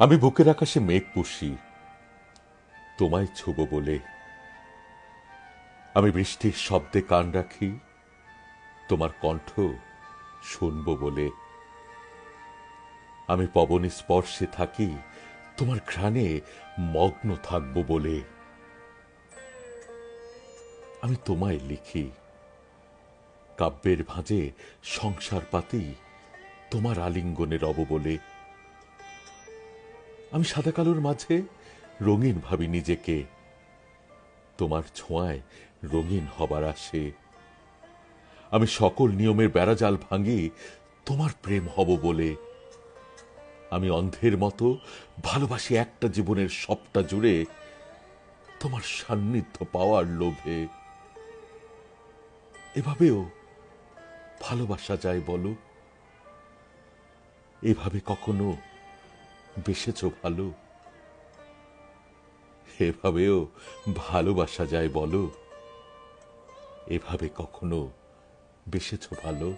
আমি বুকের আকাশে মেঘ পুষি, তোমায় ছুব বলে। আমি বৃষ্টির শব্দে কান রাখি, তোমার কণ্ঠ শুনব বলে। আমি পবন স্পর্শে থাকি, তোমার ঘ্রাণে মগ্ন থাকব বলে। আমি তোমায় লিখি, কাব্যের ভাঁজে সংসার পাতি তোমার আলিঙ্গনে রব বলে। আমি সাদা কালোর মাঝে রঙিন ভাবি নিজেকে। তোমার ছোঁয়ায় রঙিন হবার আসে আমি সকল নিয়মের বেড়াজাল ভাঙি, তোমার প্রেম হব বলে। আমি অন্ধের মতো ভালোবাসি একটা জীবনের সবটা জুড়ে, তোমার সান্নিধ্য পাওয়ার লোভে। এভাবেও ভালোবাসা যায় বলো? এভাবে কখনো বেসেছ ভালো। এভাবেও ভালোবাসা যায় বলো। এভাবে কখনো বেসেছ ভালো?